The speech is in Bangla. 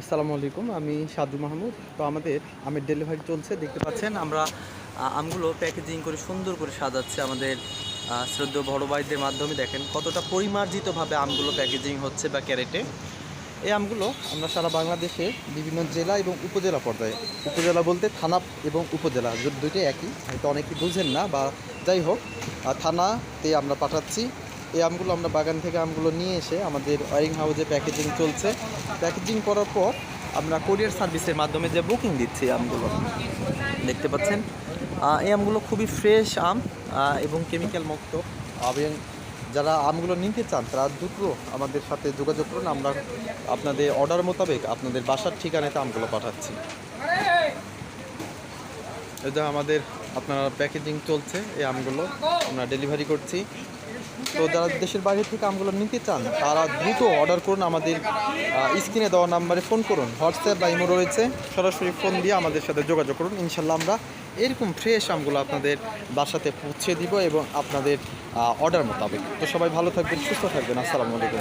আসসালামু আলাইকুম আমি সাদু মাহমুদ। তো আমাদের আমের ডেলিভারি চলছে দেখতে পাচ্ছেন আমরা আমগুলো প্যাকেজিং করে সুন্দর করে সাজাচ্ছে আমাদের আহ, শ্রদ্ধেয় বড় ভাইদের মাধ্যমে। দেখেন কতটা পরিমার্জিতভাবে আমগুলো প্যাকেজিং হচ্ছে বা ক্যারেটে। এই আমগুলো আমরা সারা বাংলাদেশে বিভিন্ন জেলা এবং উপজেলা পর্যায়ে উপজেলা বলতে থানা এবং উপজেলা দুইটাই একই হয়তো অনেকে বুঝেন না বা যাই হোক থানাতে আমরা পাঠাচ্ছি। এই আমগুলো আমরা বাগান থেকে আমগুলো নিয়ে এসে আমাদের ওয়ারিং হাউসে প্যাকেজিং চলছে। প্যাকেজিং করার পর আমরা কোরিয়ার সার্ভিসের মাধ্যমে যে বুকিং দিচ্ছি আমগুলো, দেখতে পাচ্ছেন? এই আমগুলো খুবই ফ্রেশ আম এবং কেমিক্যাল মুক্ত। এবং যারা আমগুলো নিতে চান, তারা দ্রুত আমাদের সাথে যোগাযোগ করুন। আমরা আপনাদের অর্ডার মোতাবেক আপনাদের বাসার ঠিকানাতে আমগুলো পাঠাচ্ছি। এটা আমাদের আপনার প্যাকেজিং চলছে, এই আমগুলো আমরা ডেলিভারি করছি। তো যারা দেশের বাইরে থেকে আমগুলো নিতে চান, তারা দ্রুত অর্ডার করুন আমাদের স্ক্রিনে দেওয়া নাম্বারে ফোন করুন। হোয়াটসঅ্যাপ বা ইমো রয়েছে। সরাসরি ফোন দিয়ে আমাদের সাথে যোগাযোগ করুন। ইনশাল্লাহ আমরা এরকম ফ্রেশ আমগুলো আপনাদের বাসাতে পৌঁছে দিব এবং আপনাদের অর্ডার মোতাবেক। তো সবাই ভালো থাকবেন, সুস্থ থাকবেন। আসসালামু আলাইকুম।